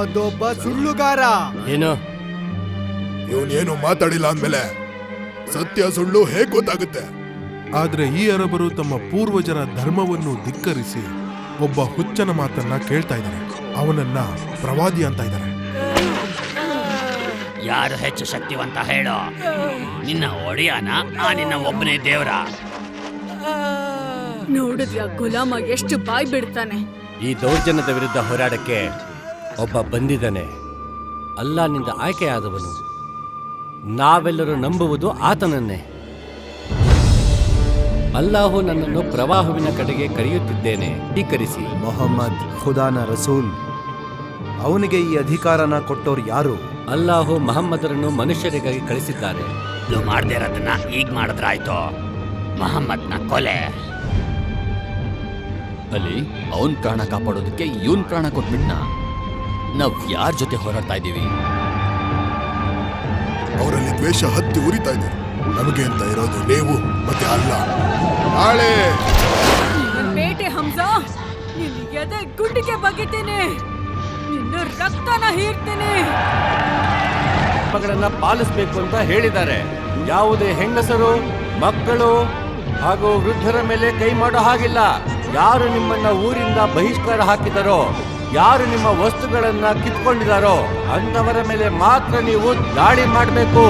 ಇದೊಬ್ಬ ಸುಳ್ಳುಗಾರ. ಏನು? ಇವನೇನು ಮಾತಾಡಿಲ್ಲ ಅಂದ್ಮೇಲೆ ಸತ್ಯ ಸುಳ್ಳು ಹೇಗ್ ಗೊತ್ತಾಗುತ್ತೆ? ಆದ್ರೆ ಈ ಅರಬರು ತಮ್ಮ ಪೂರ್ವಜರ ಧರ್ಮವನ್ನು ಧಿಕ್ಕರಿಸಿ ಒಬ್ಬ ಹುಚ್ಚನ ಮಾತನ್ನ ಕೇಳ್ತಾ ಇದ್ದಾರೆ. ಅವನನ್ನ ಪ್ರವಾದಿ ಅಂತ ಇದ್ದಾರೆ. ಯಾರು ಹೆಚ್ಚು ಶಕ್ತಿವಂತ ಹೇಳೋ? ನಿನ್ನ ಒಡೆಯನ ಆ ನಿನ್ನ ಒಬ್ಬನೇ ದೇವರ. ನೋಡಿದ್ಯಾ ಗುಲಾಮ ಎಷ್ಟು ಬಾಯ್ ಬಿಡ್ತಾನೆ. ಈ ದೌರ್ಜನ್ಯದ ವಿರುದ್ಧ ಹೋರಾಡಕ್ಕೆ ಒಬ್ಬ ಬಂದಿದ್ದಾನೆ. ಅಲ್ಲಾನಿಂದ ಆಯ್ಕೆಯಾದವನು. ನಾವೆಲ್ಲರೂ ನಂಬುವುದು ಆತನನ್ನೇ. ಅಲ್ಲಾಹು ನನ್ನನ್ನು ಪ್ರವಾಹವಿನ ಕಡೆಗೆ ಕರೆಯುತ್ತಿದ್ದೇನೆ. ಸ್ವೀಕರಿಸಿ. ಮೊಹಮ್ಮದ್ ಖುದಾನ ರಸೂಲ್. ಅವನಿಗೆ ಈ ಅಧಿಕಾರನ ಕೊಟ್ಟೋರು ಯಾರು? ಅಲ್ಲಾಹು ಮಹಮ್ಮದರನ್ನು ಮನುಷ್ಯರಿಗಾಗಿ ಕಳಿಸಿದ್ದಾರೆ. ಇದು ಮಾಡದೇ ಇರೋದನ್ನ ಈಗ ಮಾಡಿದ್ರಾಯ್ತು ಮಹಮ್ಮದ್ನ ಕೊಲೆ. ಅಲ್ಲಿ ಅವನ್ ಪ್ರಾಣ ಕಾಪಾಡೋದಕ್ಕೆ ಇವನ್ ಪ್ರಾಣ ಕೊಟ್ಬಿಟ್ನ? ನಾವ್ ಯಾರ ಜೊತೆ ಹೋರಾಡ್ತಾ ಇದ್ದೀವಿ? ಅವರಲ್ಲಿ ದ್ವೇಷ ಹತ್ತಿ ಉರಿತಾ ಇದೆ. ನಮಗೆ ಅಂತ ಇರೋದು ನೀವು ಮತ್ತೆ ಅಲ್ಲ. ನಾಳೆ! ಬೇಟೆ ಹಂಸ ನಿನ್ ಎದೆ ಗುಂಡಿಗೆ ಬಗ್ಗಿತೀನಿ ನಿನ್ನ ರಕ್ತನ ಹೀರ್ತೀನಿ. ಗಳನ್ನ ಪಾಲಿಸಬೇಕು ಅಂತ ಹೇಳಿದ್ದಾರೆ. ಯಾವುದೇ ಹೆಂಗಸರು ಮಕ್ಕಳು ಹಾಗೂ ವೃದ್ಧರ ಮೇಲೆ ಕೈ ಮಾಡೋ ಹಾಗಿಲ್ಲ. ಯಾರು ನಿಮ್ಮನ್ನ ಊರಿಂದ ಬಹಿಷ್ಕಾರ ಹಾಕಿದರೋ, ಯಾರು ನಿಮ್ಮ ವಸ್ತುಗಳನ್ನ ಕಿತ್ಕೊಂಡಿದಾರೋ ಅಂತವರ ಮೇಲೆ ಮಾತ್ರ ನೀವು ದಾಳಿ ಮಾಡಬೇಕು.